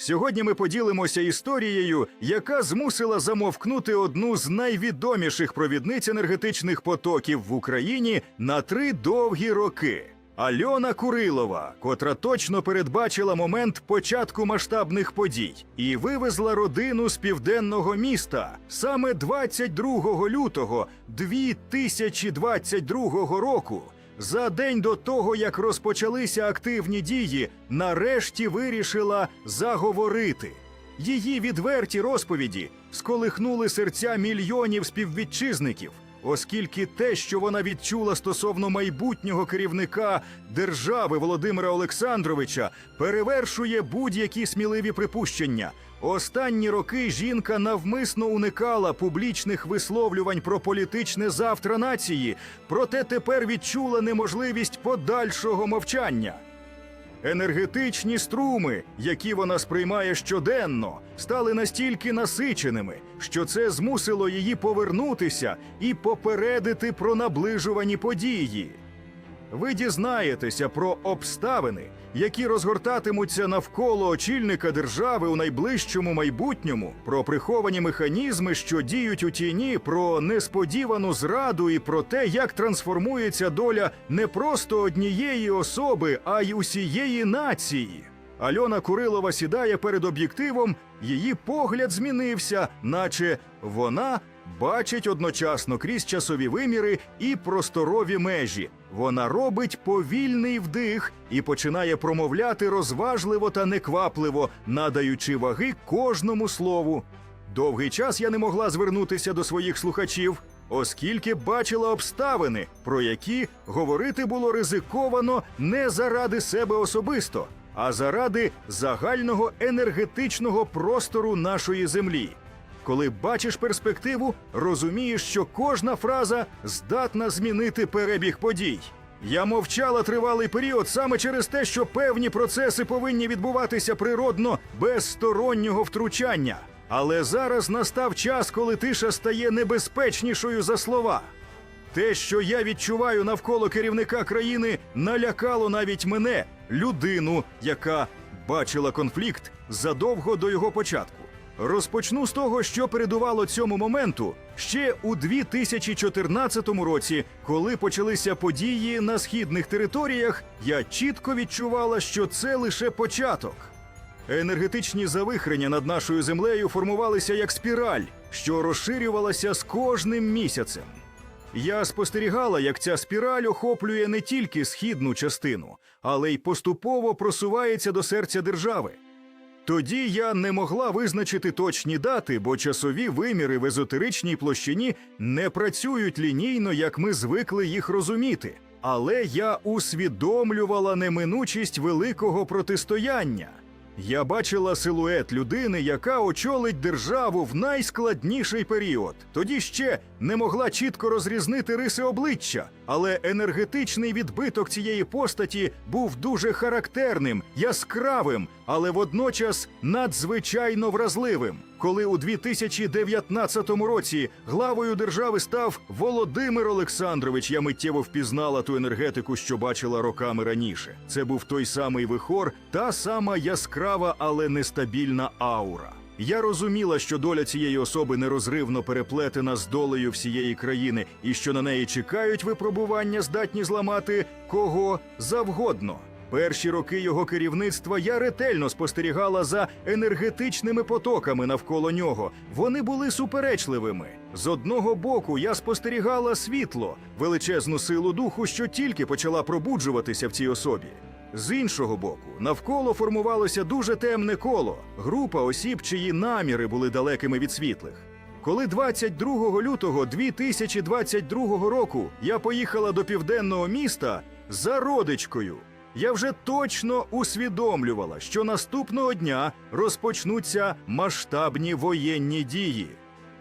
Сьогодні ми поділимося історією, яка змусила замовкнути одну з найвідоміших провідниць енергетичних потоків в Україні на три довгі роки. Альона Курилова, котра точно передбачила момент початку масштабних подій і вивезла родину з південного міста саме 22 лютого 2022 року. За день до того, як розпочалися активні дії, нарешті вирішила заговорити. Її відверті розповіді сколихнули серця мільйонів співвітчизників, оскільки те, що вона відчула стосовно майбутнього керівника держави Володимира Олександровича, перевершує будь-які сміливі припущення. Останні роки жінка навмисно уникала публічних висловлювань про політичне завтра нації, проте тепер відчула неможливість подальшого мовчання. Енергетичні струми, які вона сприймає щоденно, стали настільки насиченими, що це змусило її повернутися і попередити про наближувані події. Ви дізнаєтеся про обставини, які розгортатимуться навколо очільника держави у найближчому майбутньому, про приховані механізми, що діють у тіні, про несподівану зраду і про те, як трансформується доля не просто однієї особи, а й усієї нації. Альона Курилова сідає перед об'єктивом, її погляд змінився, наче вона бачить одночасно крізь часові виміри і просторові межі. Вона робить повільний вдих і починає промовляти розважливо та неквапливо, надаючи ваги кожному слову. Довгий час я не могла звернутися до своїх слухачів, оскільки бачила обставини, про які говорити було ризиковано не заради себе особисто, а заради загального енергетичного простору нашої землі. Коли бачиш перспективу, розумієш, що кожна фраза здатна змінити перебіг подій. Я мовчала тривалий період саме через те, що певні процеси повинні відбуватися природно без стороннього втручання. Але зараз настав час, коли тиша стає небезпечнішою за слова. Те, що я відчуваю навколо керівника країни, налякало навіть мене, людину, яка бачила конфлікт задовго до його початку. Розпочну з того, що передувало цьому моменту ще у 2014 році, коли почалися події на східних територіях, я чітко відчувала, що це лише початок. Енергетичні завихрення над нашою землею формувалися як спіраль, що розширювалася з кожним місяцем. Я спостерігала, як ця спіраль охоплює не тільки східну частину, але й поступово просувається до серця держави. Тоді я не могла визначити точні дати, бо часові виміри в езотеричній площині не працюють лінійно, як ми звикли їх розуміти. Але я усвідомлювала неминучість великого протистояння. Я бачила силует людини, яка очолить державу в найскладніший період. Тоді ще не могла чітко розрізнити риси обличчя, але енергетичний відбиток цієї постаті був дуже характерним, яскравим, але водночас надзвичайно вразливим. Коли у 2019 році главою держави став Володимир Олександрович, я миттєво впізнала ту енергетику, що бачила роками раніше. Це був той самий вихор, та сама яскрава, але нестабільна аура. Я розуміла, що доля цієї особи нерозривно переплетена з долею всієї країни, і що на неї чекають випробування, здатні зламати кого завгодно. Перші роки його керівництва я ретельно спостерігала за енергетичними потоками навколо нього. Вони були суперечливими. З одного боку я спостерігала світло, величезну силу духу, що тільки почала пробуджуватися в цій особі. З іншого боку, навколо формувалося дуже темне коло, група осіб, чиї наміри були далекими від світлих. Коли 22 лютого 2022 року я поїхала до південного міста за родичкою, я вже точно усвідомлювала, що наступного дня розпочнуться масштабні воєнні дії.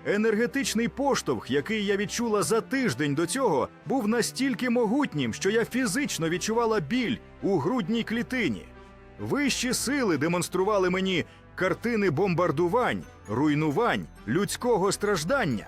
Енергетичний поштовх, який я відчула за тиждень до цього, був настільки могутнім, що я фізично відчувала біль у грудній клітині. Вищі сили демонстрували мені картини бомбардувань, руйнувань, людського страждання.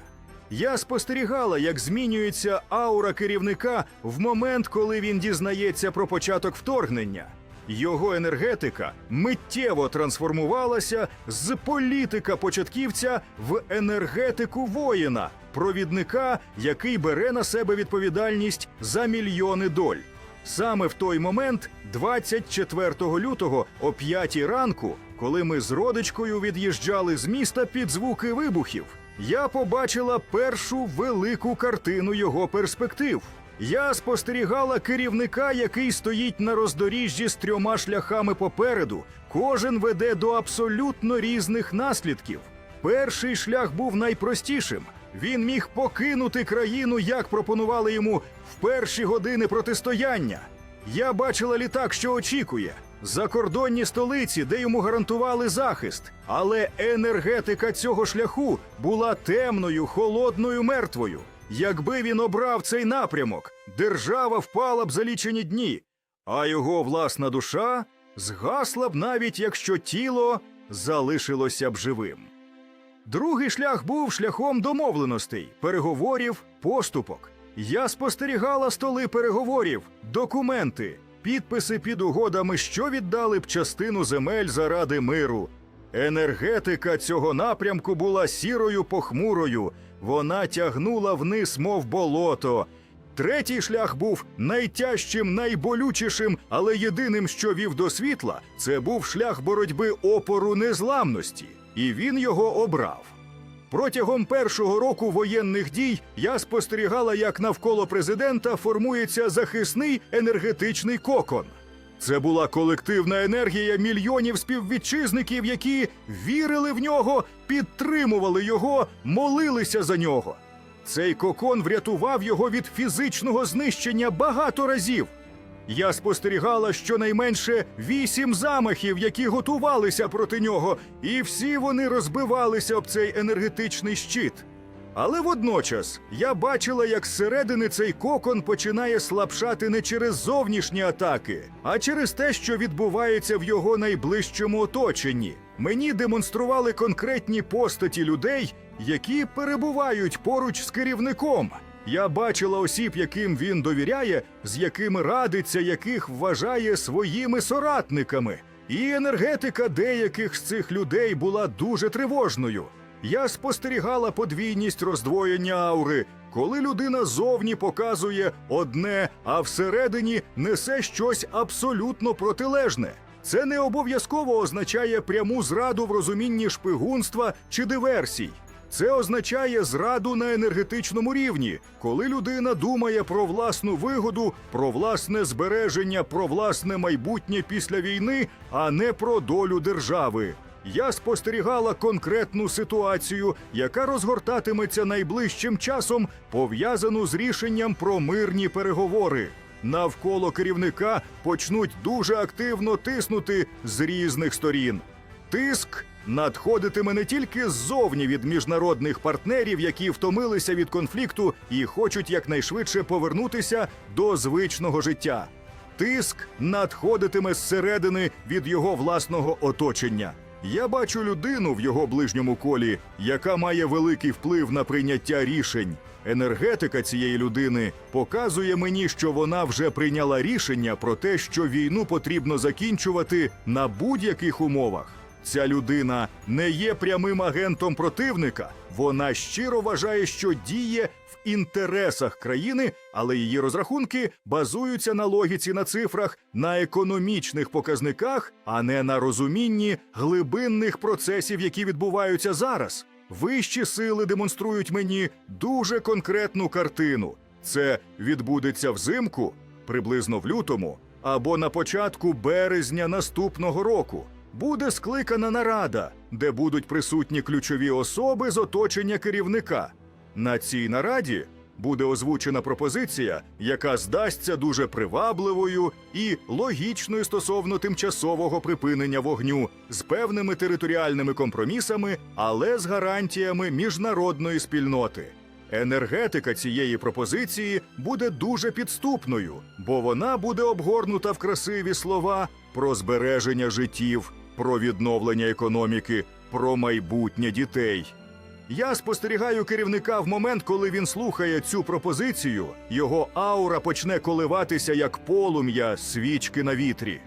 Я спостерігала, як змінюється аура керівника в момент, коли він дізнається про початок вторгнення. Його енергетика миттєво трансформувалася з політика початківця в енергетику воїна, провідника, який бере на себе відповідальність за мільйони доль. Саме в той момент, 24 лютого о 5 ранку, коли ми з родичкою від'їжджали з міста під звуки вибухів, я побачила першу велику картину його перспектив. Я спостерігала керівника, який стоїть на роздоріжжі з трьома шляхами попереду. Кожен веде до абсолютно різних наслідків. Перший шлях був найпростішим. Він міг покинути країну, як пропонували йому в перші години протистояння. Я бачила літак, що очікує. Закордонні столиці, де йому гарантували захист. Але енергетика цього шляху була темною, холодною, мертвою. Якби він обрав цей напрямок, держава впала б за лічені дні, а його власна душа згасла б навіть якщо тіло залишилося б живим. Другий шлях був шляхом домовленостей, переговорів, поступок. Я спостерігала столи переговорів, документи, підписи під угодами, що віддали б частину земель заради миру. Енергетика цього напрямку була сірою похмурою, вона тягнула вниз, мов болото. Третій шлях був найтяжчим, найболючішим, але єдиним, що вів до світла, це був шлях боротьби опору незламності, і він його обрав. Протягом першого року воєнних дій я спостерігала, як навколо президента формується захисний енергетичний кокон. Це була колективна енергія мільйонів співвітчизників, які вірили в нього, підтримували його, молилися за нього. Цей кокон врятував його від фізичного знищення багато разів. Я спостерігала щонайменше вісім замахів, які готувалися проти нього, і всі вони розбивалися об цей енергетичний щит. Але водночас я бачила, як зсередини цей кокон починає слабшати не через зовнішні атаки, а через те, що відбувається в його найближчому оточенні. Мені демонстрували конкретні постаті людей, які перебувають поруч з керівником. Я бачила осіб, яким він довіряє, з якими радиться, яких вважає своїми соратниками. І енергетика деяких з цих людей була дуже тривожною. Я спостерігала подвійність роздвоєння аури, коли людина зовні показує одне, а всередині несе щось абсолютно протилежне. Це не обов'язково означає пряму зраду в розумінні шпигунства чи диверсій. Це означає зраду на енергетичному рівні, коли людина думає про власну вигоду, про власне збереження, про власне майбутнє після війни, а не про долю держави. Я спостерігала конкретну ситуацію, яка розгортатиметься найближчим часом, пов'язану з рішенням про мирні переговори. Навколо керівника почнуть дуже активно тиснути з різних сторін. Тиск надходитиме не тільки ззовні від міжнародних партнерів, які втомилися від конфлікту і хочуть якнайшвидше повернутися до звичного життя. Тиск надходитиме зсередини від його власного оточення. Я бачу людину в його ближньому колі, яка має великий вплив на прийняття рішень. Енергетика цієї людини показує мені, що вона вже прийняла рішення про те, що війну потрібно закінчувати на будь-яких умовах. Ця людина не є прямим агентом противника. Вона щиро вважає, що діє інтересах країни, але її розрахунки базуються на логіці на цифрах, на економічних показниках, а не на розумінні глибинних процесів, які відбуваються зараз. Вищі сили демонструють мені дуже конкретну картину. Це відбудеться взимку, приблизно в лютому, або на початку березня наступного року. Буде скликана нарада, де будуть присутні ключові особи з оточення керівника. На цій нараді буде озвучена пропозиція, яка здасться дуже привабливою і логічною стосовно тимчасового припинення вогню з певними територіальними компромісами, але з гарантіями міжнародної спільноти. Енергетика цієї пропозиції буде дуже підступною, бо вона буде обгорнута в красиві слова про збереження життів, про відновлення економіки, про майбутнє дітей. Я спостерігаю керівника в момент, коли він слухає цю пропозицію, його аура почне коливатися як полум'я свічки на вітрі.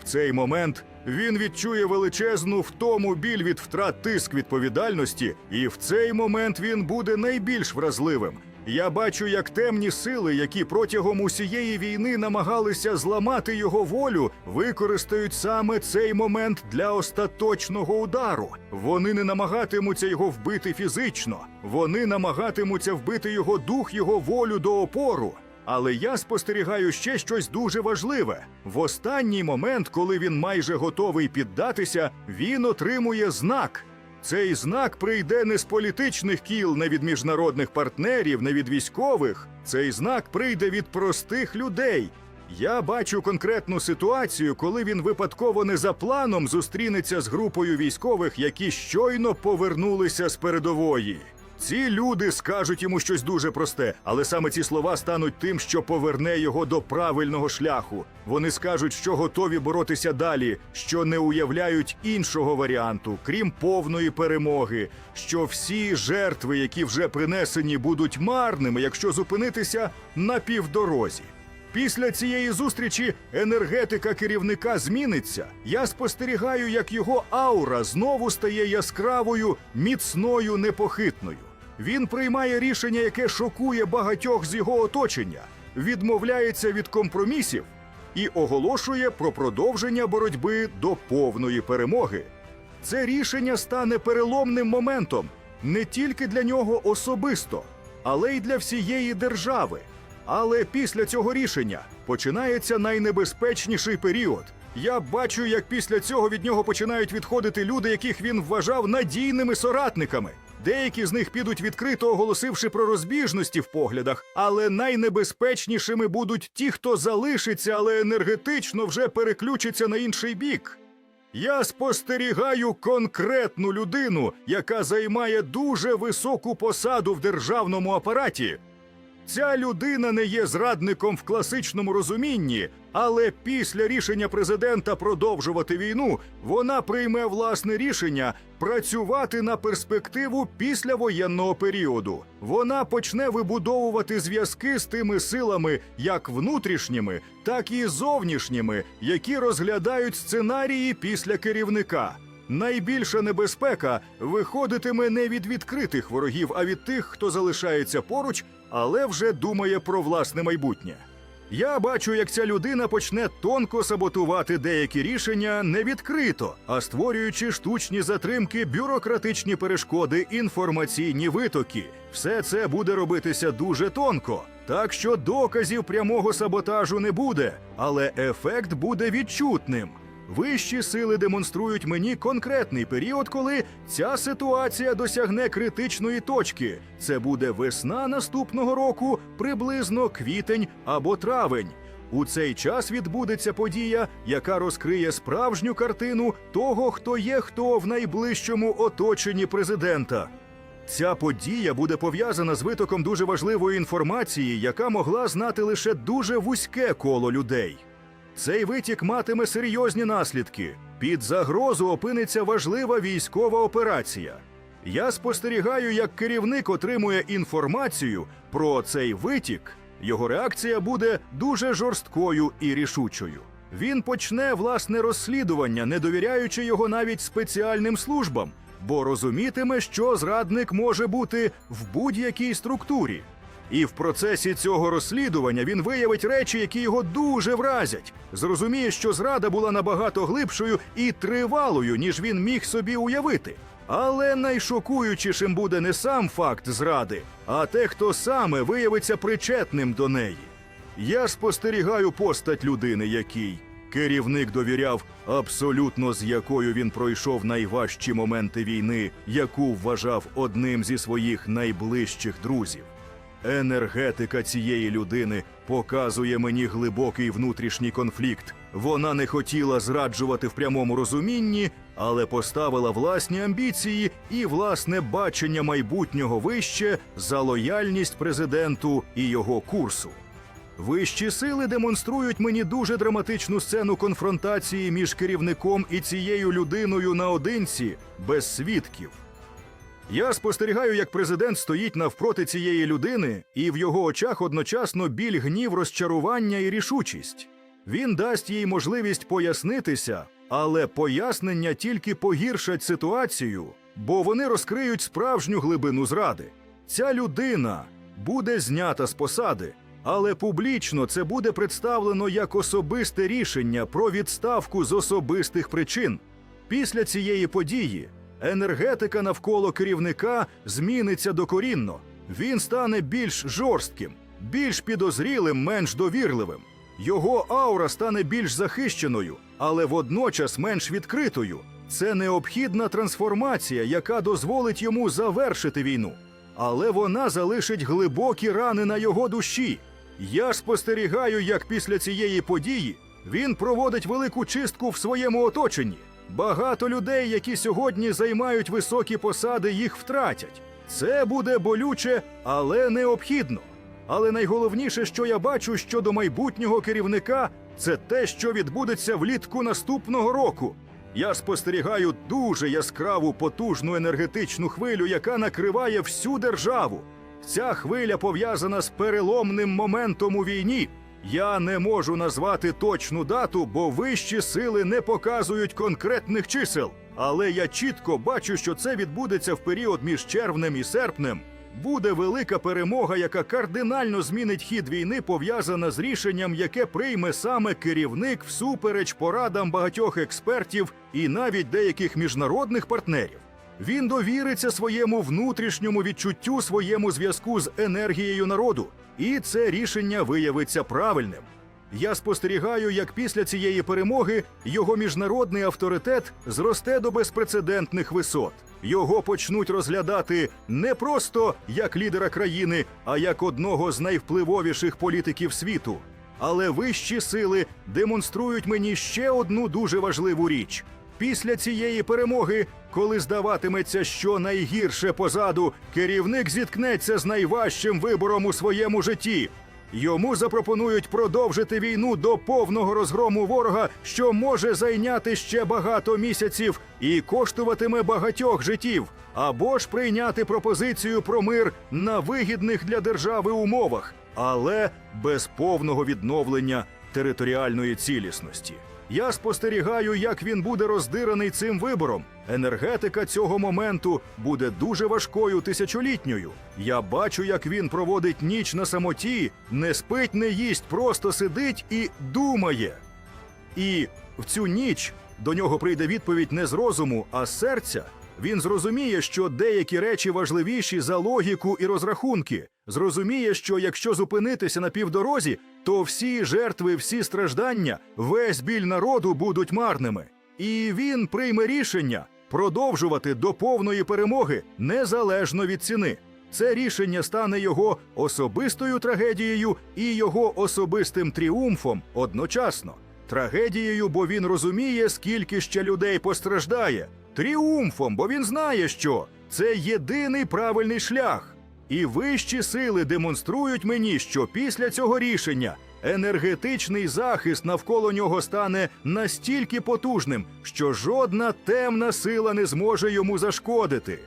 В цей момент він відчує величезну втому біль від втрат тиск відповідальності, і в цей момент він буде найбільш вразливим. Я бачу, як темні сили, які протягом усієї війни намагалися зламати його волю, використають саме цей момент для остаточного удару. Вони не намагатимуться його вбити фізично, вони намагатимуться вбити його дух, його волю до опору. Але я спостерігаю ще щось дуже важливе. В останній момент, коли він майже готовий піддатися, він отримує знак. Цей знак прийде не з політичних кіл, не від міжнародних партнерів, не від військових. Цей знак прийде від простих людей. Я бачу конкретну ситуацію, коли він випадково не за планом зустрінеться з групою військових, які щойно повернулися з передової. Ці люди скажуть йому щось дуже просте, але саме ці слова стануть тим, що поверне його до правильного шляху. Вони скажуть, що готові боротися далі, що не уявляють іншого варіанту, крім повної перемоги, що всі жертви, які вже принесені, будуть марними, якщо зупинитися на півдорозі. Після цієї зустрічі енергетика керівника зміниться. Я спостерігаю, як його аура знову стає яскравою, міцною, непохитною. Він приймає рішення, яке шокує багатьох з його оточення, відмовляється від компромісів і оголошує про продовження боротьби до повної перемоги. Це рішення стане переломним моментом не тільки для нього особисто, але й для всієї держави. Але після цього рішення починається найнебезпечніший період. Я бачу, як після цього від нього починають відходити люди, яких він вважав надійними соратниками. Деякі з них підуть відкрито оголосивши про розбіжності в поглядах, але найнебезпечнішими будуть ті, хто залишиться, але енергетично вже переключиться на інший бік. Я спостерігаю конкретну людину, яка займає дуже високу посаду в державному апараті. Ця людина не є зрадником в класичному розумінні, але після рішення президента продовжувати війну вона прийме власне рішення працювати на перспективу післявоєнного періоду. Вона почне вибудовувати зв'язки з тими силами, як внутрішніми, так і зовнішніми, які розглядають сценарії після керівника. Найбільша небезпека виходитиме не від відкритих ворогів, а від тих, хто залишається поруч, але вже думає про власне майбутнє. Я бачу, як ця людина почне тонко саботувати деякі рішення не відкрито, а створюючи штучні затримки, бюрократичні перешкоди, інформаційні витоки. Все це буде робитися дуже тонко. Так що доказів прямого саботажу не буде, але ефект буде відчутним. Вищі сили демонструють мені конкретний період, коли ця ситуація досягне критичної точки. Це буде весна наступного року, приблизно квітень або травень. У цей час відбудеться подія, яка розкриє справжню картину того, хто є хто в найближчому оточенні президента. Ця подія буде пов'язана з витоком дуже важливої інформації, яка могла знати лише дуже вузьке коло людей. Цей витік матиме серйозні наслідки. Під загрозу опиниться важлива військова операція. Я спостерігаю, як керівник отримує інформацію про цей витік. Його реакція буде дуже жорсткою і рішучою. Він почне власне розслідування, не довіряючи його навіть спеціальним службам, бо розумітиме, що зрадник може бути в будь-якій структурі. І в процесі цього розслідування він виявить речі, які його дуже вразять. Зрозуміє, що зрада була набагато глибшою і тривалою, ніж він міг собі уявити. Але найшокуючішим буде не сам факт зради, а те, хто саме виявиться причетним до неї. Я спостерігаю постать людини, якій керівник довіряв, абсолютно з якою він пройшов найважчі моменти війни, яку вважав одним зі своїх найближчих друзів. Енергетика цієї людини показує мені глибокий внутрішній конфлікт. Вона не хотіла зраджувати в прямому розумінні, але поставила власні амбіції і власне бачення майбутнього вище за лояльність президенту і його курсу. Вищі сили демонструють мені дуже драматичну сцену конфронтації між керівником і цією людиною наодинці без свідків. Я спостерігаю, як президент стоїть навпроти цієї людини, і в його очах одночасно біль, гнів, розчарування і рішучість. Він дасть їй можливість пояснитися, але пояснення тільки погіршать ситуацію, бо вони розкриють справжню глибину зради. Ця людина буде знята з посади, але публічно це буде представлено як особисте рішення про відставку з особистих причин. Після цієї події енергетика навколо керівника зміниться докорінно. Він стане більш жорстким, більш підозрілим, менш довірливим. Його аура стане більш захищеною, але водночас менш відкритою. Це необхідна трансформація, яка дозволить йому завершити війну. Але вона залишить глибокі рани на його душі. Я спостерігаю, як після цієї події він проводить велику чистку в своєму оточенні. Багато людей, які сьогодні займають високі посади, їх втратять. Це буде болюче, але необхідно. Але найголовніше, що я бачу щодо майбутнього керівника, це те, що відбудеться влітку наступного року. Я спостерігаю дуже яскраву потужну енергетичну хвилю, яка накриває всю державу. Ця хвиля пов'язана з переломним моментом у війні. Я не можу назвати точну дату, бо вищі сили не показують конкретних чисел. Але я чітко бачу, що це відбудеться в період між червнем і серпнем. Буде велика перемога, яка кардинально змінить хід війни, пов'язана з рішенням, яке прийме саме керівник всупереч порадам багатьох експертів і навіть деяких міжнародних партнерів. Він довіриться своєму внутрішньому відчуттю, своєму зв'язку з енергією народу, і це рішення виявиться правильним. Я спостерігаю, як після цієї перемоги його міжнародний авторитет зросте до безпрецедентних висот. Його почнуть розглядати не просто як лідера країни, а як одного з найвпливовіших політиків світу. Але вищі сили демонструють мені ще одну дуже важливу річ. Після цієї перемоги, коли здаватиметься, що найгірше позаду, керівник зіткнеться з найважчим вибором у своєму житті. Йому запропонують продовжити війну до повного розгрому ворога, що може зайняти ще багато місяців і коштуватиме багатьох життів, або ж прийняти пропозицію про мир на вигідних для держави умовах, але без повного відновлення територіальної цілісності. Я спостерігаю, як він буде роздираний цим вибором. Енергетика цього моменту буде дуже важкою тисячолітньою. Я бачу, як він проводить ніч на самоті, не спить, не їсть, просто сидить і думає. І в цю ніч до нього прийде відповідь не з розуму, а з серця. Він зрозуміє, що деякі речі важливіші за логіку і розрахунки. Зрозуміє, що якщо зупинитися на півдорозі, то всі жертви, всі страждання, весь біль народу будуть марними. І він прийме рішення продовжувати до повної перемоги незалежно від ціни. Це рішення стане його особистою трагедією і його особистим тріумфом одночасно. Трагедією, бо він розуміє, скільки ще людей постраждає. Тріумфом, бо він знає, що це єдиний правильний шлях. І вищі сили демонструють мені, що після цього рішення енергетичний захист навколо нього стане настільки потужним, що жодна темна сила не зможе йому зашкодити.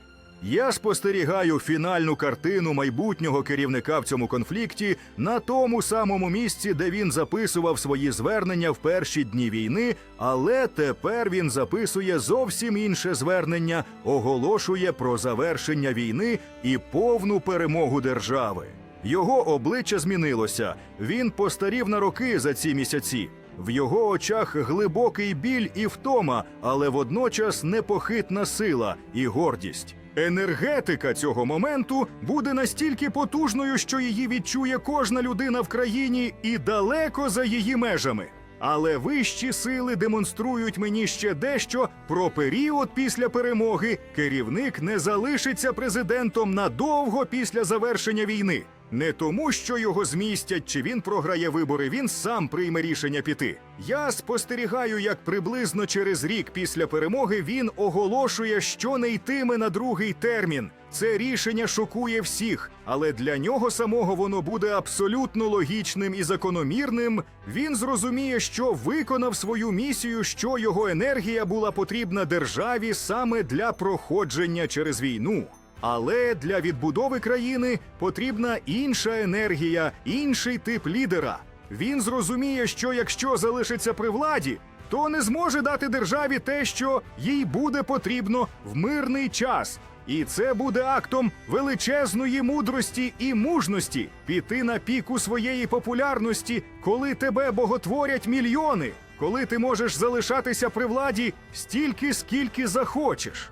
Я спостерігаю фінальну картину майбутнього керівника в цьому конфлікті на тому самому місці, де він записував свої звернення в перші дні війни, але тепер він записує зовсім інше звернення, оголошує про завершення війни і повну перемогу держави. Його обличчя змінилося. Він постарів на роки за ці місяці. В його очах глибокий біль і втома, але водночас непохитна сила і гордість. Енергетика цього моменту буде настільки потужною, що її відчує кожна людина в країні і далеко за її межами. Але вищі сили демонструють мені ще дещо про період після перемоги. Керівник не залишиться президентом надовго після завершення війни. Не тому, що його змістять чи він програє вибори, він сам прийме рішення піти. Я спостерігаю, як приблизно через рік після перемоги він оголошує, що не йтиме на другий термін. Це рішення шокує всіх, але для нього самого воно буде абсолютно логічним і закономірним. Він зрозуміє, що виконав свою місію, що його енергія була потрібна державі саме для проходження через війну. Але для відбудови країни потрібна інша енергія, інший тип лідера. Він зрозуміє, що якщо залишиться при владі, то не зможе дати державі те, що їй буде потрібно в мирний час. І це буде актом величезної мудрості і мужності піти на піку своєї популярності, коли тебе боготворять мільйони, коли ти можеш залишатися при владі стільки, скільки захочеш.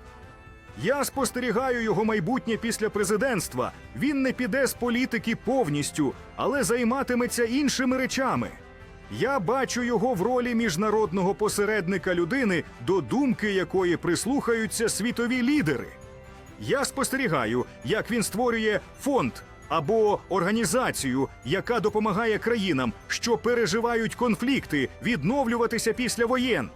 Я спостерігаю його майбутнє після президентства. Він не піде з політики повністю, але займатиметься іншими речами. Я бачу його в ролі міжнародного посередника людини, до думки якої прислухаються світові лідери. Я спостерігаю, як він створює фонд або організацію, яка допомагає країнам, що переживають конфлікти, відновлюватися після воєн.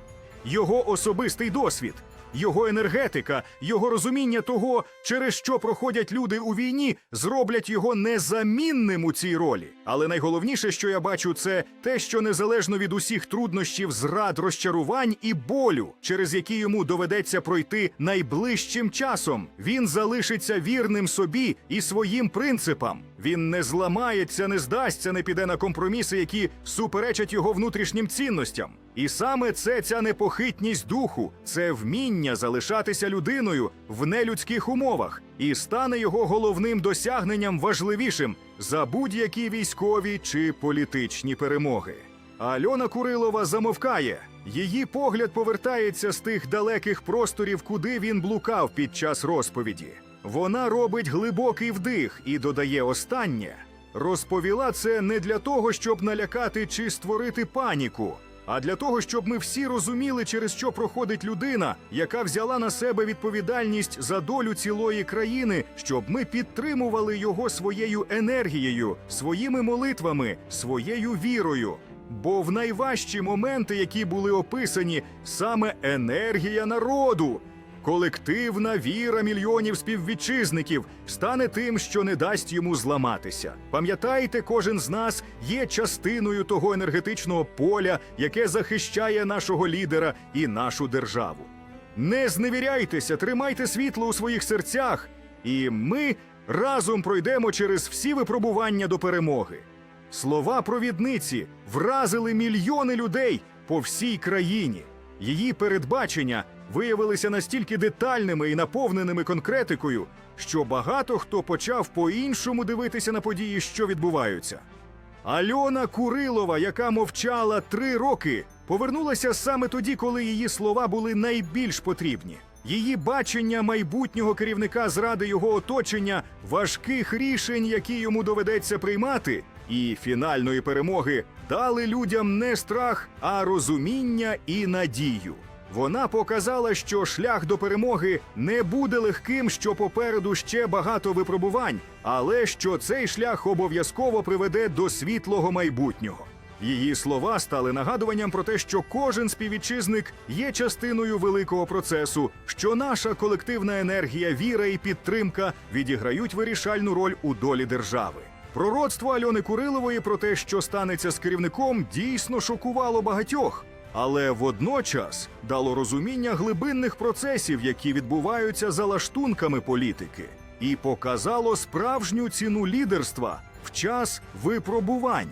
Його особистий досвід, його енергетика, його розуміння того, через що проходять люди у війні, зроблять його незамінним у цій ролі. Але найголовніше, що я бачу, це те, що незалежно від усіх труднощів, зрад, розчарувань і болю, через які йому доведеться пройти найближчим часом, він залишиться вірним собі і своїм принципам. Він не зламається, не здасться, не піде на компроміси, які суперечать його внутрішнім цінностям. І саме це ця непохитність духу, це вміння залишатися людиною в нелюдських умовах, і стане його головним досягненням важливішим за будь-які військові чи політичні перемоги. Альона Курилова замовкає. Її погляд повертається з тих далеких просторів, куди він блукав під час розповіді. Вона робить глибокий вдих і додає останнє. Розповіла це не для того, щоб налякати чи створити паніку, а для того, щоб ми всі розуміли, через що проходить людина, яка взяла на себе відповідальність за долю цілої країни, щоб ми підтримували його своєю енергією, своїми молитвами, своєю вірою. Бо в найважчі моменти, які були описані, саме енергія народу. Колективна віра мільйонів співвітчизників стане тим, що не дасть йому зламатися. Пам'ятайте, кожен з нас є частиною того енергетичного поля, яке захищає нашого лідера і нашу державу. Не зневіряйтеся, тримайте світло у своїх серцях, і ми разом пройдемо через всі випробування до перемоги. Слова провідниці вразили мільйони людей по всій країні. Її передбачення виявилися настільки детальними і наповненими конкретикою, що багато хто почав по-іншому дивитися на події, що відбуваються. Альона Курилова, яка мовчала три роки, повернулася саме тоді, коли її слова були найбільш потрібні. Її бачення майбутнього керівника зради його оточення, важких рішень, які йому доведеться приймати, і фінальної перемоги дали людям не страх, а розуміння і надію. Вона показала, що шлях до перемоги не буде легким, що попереду ще багато випробувань, але що цей шлях обов'язково приведе до світлого майбутнього. Її слова стали нагадуванням про те, що кожен співвітчизник є частиною великого процесу, що наша колективна енергія, віра і підтримка відіграють вирішальну роль у долі держави. Пророцтво Альони Курилової про те, що станеться з керівником, дійсно шокувало багатьох, але водночас дало розуміння глибинних процесів, які відбуваються за лаштунками політики, і показало справжню ціну лідерства в час випробувань.